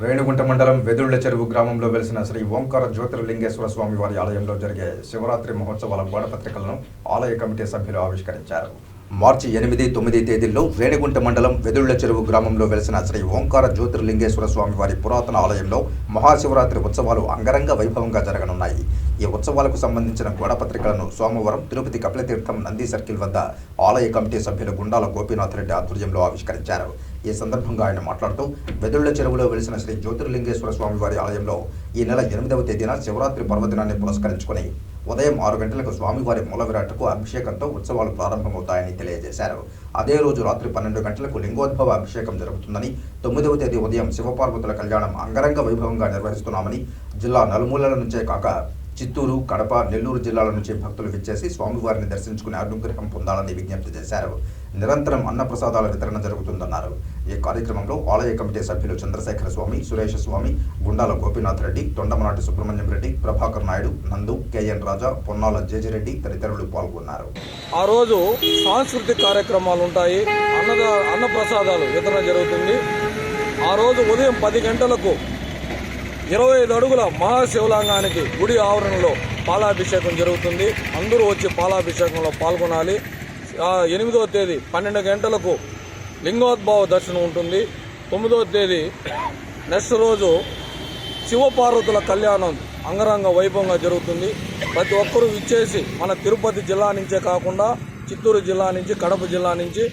రేణుగుంట మండలం వెదుళ్ళ చెరువు గ్రామంలో వెలిసిన శ్రీ ఓంకార జ్యోతిర్లింగేశ్వర స్వామి వారి ఆలయంలో జరిగే శివరాత్రి మహోత్సవాల గోడపత్రికలను ఆలయ కమిటీ సభ్యులు ఆవిష్కరించారు. మార్చి ఎనిమిది తొమ్మిది తేదీల్లో రేణిగుంట మండలం వెదుళ్ళ చెరువు గ్రామంలో వెలిసిన శ్రీ ఓంకార జ్యోతిర్లింగేశ్వర స్వామి వారి పురాతన ఆలయంలో మహాశివరాత్రి ఉత్సవాలు అంగరంగ వైభవంగా జరగనున్నాయి. ఈ ఉత్సవాలకు సంబంధించిన గోడపత్రికలను సోమవారం తిరుపతి కపిలతీర్థం నంది సర్కిల్ వద్ద ఆలయ కమిటీ సభ్యులు గుండాల గోపీనాథ్ రెడ్డి ఆధ్వర్యంలో ఆవిష్కరించారు. ఈ సందర్భంగా ఆయన మాట్లాడుతూ వెదుళ్ళ చెరువులో వెలిసిన శ్రీ జ్యోతిర్లింగేశ్వర స్వామి వారి ఆలయంలో ఈ నెల ఎనిమిదవ తేదీన శివరాత్రి పర్వదినాన్ని పురస్కరించుకుని ఉదయం ఆరు గంటలకు స్వామివారి మూల విరాట్కు అభిషేకంతో ఉత్సవాలు ప్రారంభమవుతాయని తెలియజేశారు. అదే రోజు రాత్రి పన్నెండు గంటలకు లింగోద్భవ అభిషేకం జరుగుతుందని తొమ్మిదవ తేదీ ఉదయం శివపార్వతుల కళ్యాణం అంగరంగ వైభవంగా నిర్వహిస్తున్నామని జిల్లా నలుమూలల నుంచే కాక చిత్తూరు కడప నెల్లూరు జిల్లాల నుంచి భక్తులు విచ్చేసి స్వామివారిని దర్శించుకుని అనుగ్రహం పొందాలని విజ్ఞప్తి చేశారు. నిరంతరం అన్నప్రసాదాల వితరణ జరుగుతుందన్నారు. ఈ కార్యక్రమంలో ఆలయ కమిటీ సభ్యులు చంద్రశేఖర స్వామి సురేష స్వామి గుండాల గోపీనాథ్ రెడ్డి తొండమనాటి సుబ్రహ్మణ్యం రెడ్డి ప్రభాకర్ నాయుడు నందు కెఎన్ రాజా పొన్నాల జేజిరెడ్డి తదితరులు పాల్గొన్నారు. ఆ రోజు సాంస్కృతిక కార్యక్రమాలు ఉంటాయి. అన్నద అన్నప్రసాదాలు వితరణ జరుగుతుంది. ఆ రోజు ఉదయం పది గంటలకు ఇరవై ఐదు అడుగుల మహాశివలాంగానికి గుడి ఆవరణలో పాలాభిషేకం జరుగుతుంది. అందరూ వచ్చి పాలాభిషేకంలో పాల్గొనాలి. ఎనిమిదో ఎనిమిదవ తేదీ పన్నెండు గంటలకు లింగోద్భావ దర్శనం ఉంటుంది. తొమ్మిదవ తేదీ నెక్స్ట్ రోజు శివపార్వతుల కళ్యాణం అంగరంగ వైభవంగా జరుగుతుంది. ప్రతి ఒక్కరూ ఇచ్చేసి మన తిరుపతి జిల్లా నుంచే కాకుండా చిత్తూరు జిల్లా నుంచి కడప జిల్లా నుంచి